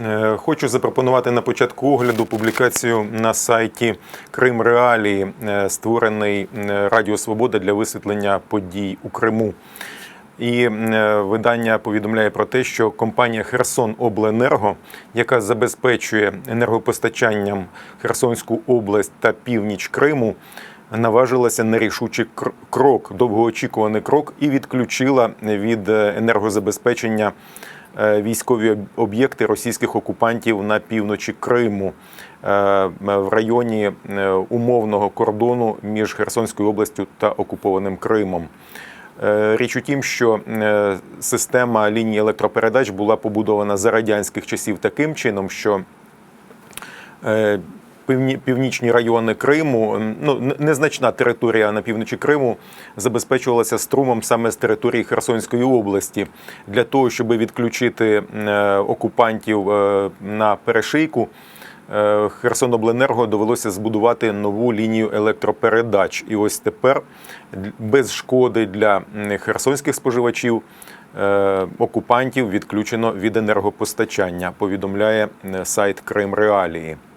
Е, Хочу запропонувати на початку огляду публікацію на сайті Крим Реалії, е, створений е, Радіо Свобода для висвітлення подій у Криму. І видання повідомляє про те, що компанія Херсон Обленерго, яка забезпечує енергопостачанням Херсонську область та північ Криму, наважилася на рішучий кр- крок, довгоочікуваний крок, і відключила від енергозабезпечення військові об'єкти російських окупантів на півночі Криму е, в районі е, умовного кордону між Херсонською областю та окупованим Кримом. Е, Річ у тім, що е, система лінії електропередач була побудована за радянських часів таким чином, що е, північні райони Криму, ну незначна територія на півночі Криму забезпечувалася струмом саме з території Херсонської області для того, щоб відключити е, окупантів е, на перешийку. е, Херсонобленерго довелося збудувати нову лінію електропередач. І ось тепер без шкоди для херсонських споживачів окупантів відключено від енергопостачання. Повідомляє сайт Крим Реалії.